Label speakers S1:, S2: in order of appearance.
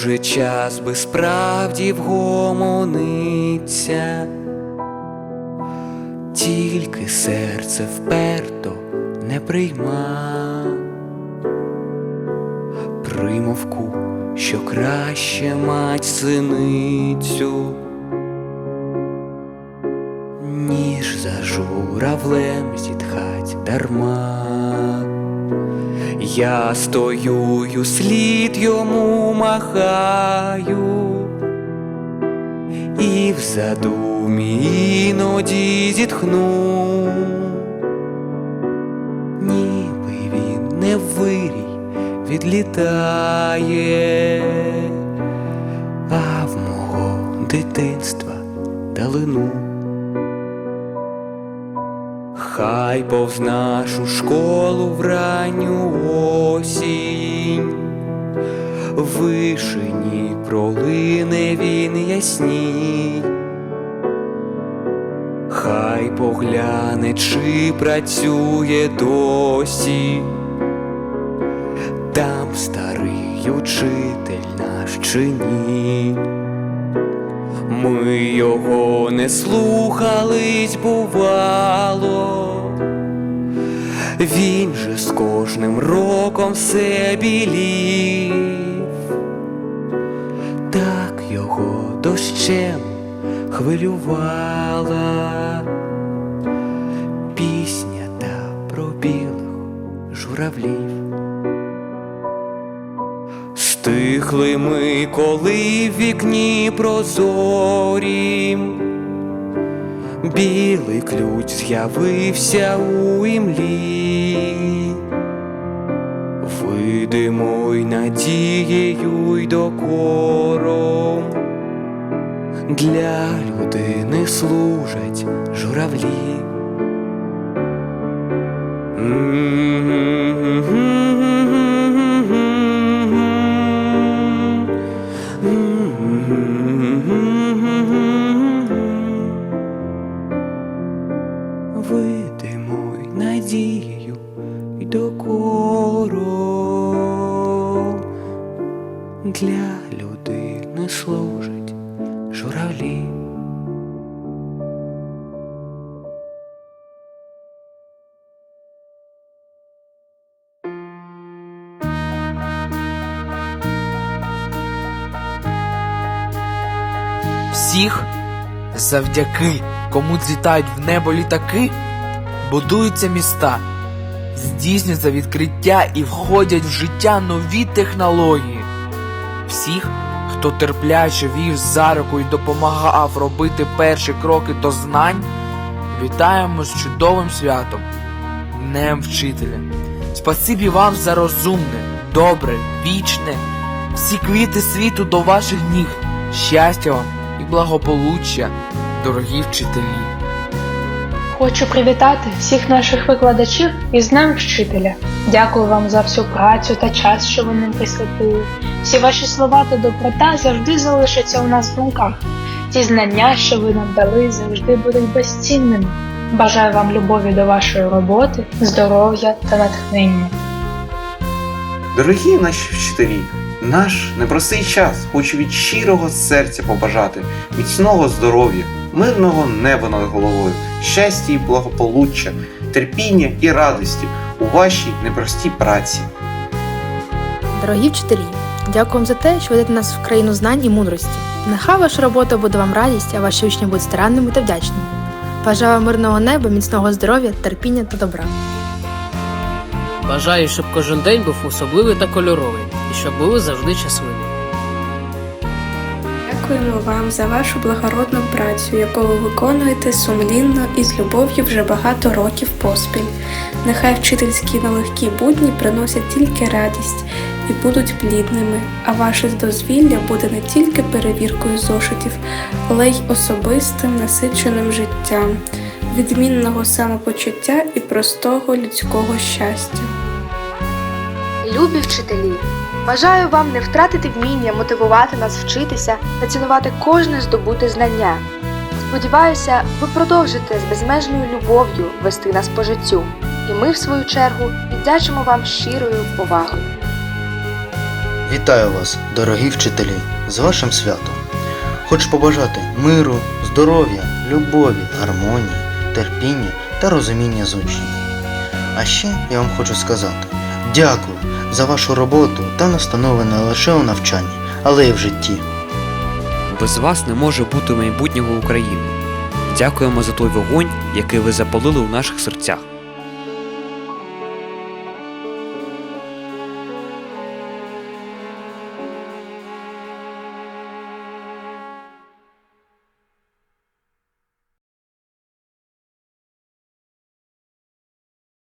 S1: Може, час би справді вгомониться, тільки серце вперто не прийма примовку, що краще мать синицю, ніж за журавлем зітхать дарма. Я стою слід йому махаю, і в задумі іноді зітхну, ніби він не вирій відлітає, а в мого дитинства далину. Хай повз нашу школу в ранню осінь, вишені пролине він ясній, хай погляне, чи працює досі, там старий учитель наш чи ні. Ми його не слухались, бувало, він же з кожним роком все білів, так його дощем хвилювала пісня та про білих журавлів. Стихли ми, коли в вікні прозорім, білий ключ з'явився у імлі, видимо й надією й докором, для людини служать журавлі. Видимо й надією й докором для людини служить журавлі.
S2: всіх, завдяки кому злітають в небо літаки, будуються міста, здійснюються відкриття і входять в життя нові технології. Всіх, хто терпляче вів за руку і допомагав робити перші кроки до знань, вітаємо з чудовим святом, Днем Вчителя. Спасибі вам за розумне, добре, вічне, всі квіти світу до ваших ніг, щастя вам і благополуччя, дорогі вчителі.
S3: Хочу привітати всіх наших викладачів із Днем Вчителя. Дякую вам за всю працю та час, що ви нам присвятили. Всі ваші слова та доброта завжди залишаться у нас в думках. Ті знання, що ви нам дали, завжди будуть безцінними. Бажаю вам любові до вашої роботи, здоров'я та натхнення.
S4: Дорогі наші вчителі, наш непростий час хочу від щирого серця побажати міцного здоров'я, мирного неба над головою, щастя і благополуччя, терпіння і радості у вашій непростій праці.
S5: Дорогі вчителі, дякуємо за те, що ведете нас в країну знань і мудрості. Нехай ваша робота буде вам радість, а ваші учні будуть старанними та вдячними. Бажаю вам мирного неба, міцного здоров'я, терпіння та добра.
S6: Бажаю, щоб кожен день був особливий та кольоровий, і щоб були завжди щасливі.
S7: Дякуємо вам за вашу благородну працю, яку ви виконуєте сумлінно і з любов'ю вже багато років поспіль. Нехай вчительські нелегкі будні приносять тільки радість і будуть плідними, а ваше дозвілля буде не тільки перевіркою зошитів, але й особистим насиченим життям, відмінного самопочуття і простого людського щастя.
S8: Любі вчителі, бажаю вам не втратити вміння мотивувати нас вчитися та цінувати кожне здобуте знання. Сподіваюся, ви продовжите з безмежною любов'ю вести нас по життю, і ми, в свою чергу, віддячимо вам щирою повагою.
S9: Вітаю вас, дорогі вчителі, з вашим святом. Хочу побажати миру, здоров'я, любові, гармонії, терпіння та розуміння з учнів. А ще я вам хочу сказати дякую за вашу роботу та настанови не лише у навчанні, але й в житті.
S1: Без вас не може бути майбутнього України. Дякуємо за той вогонь, який ви запалили у наших серцях.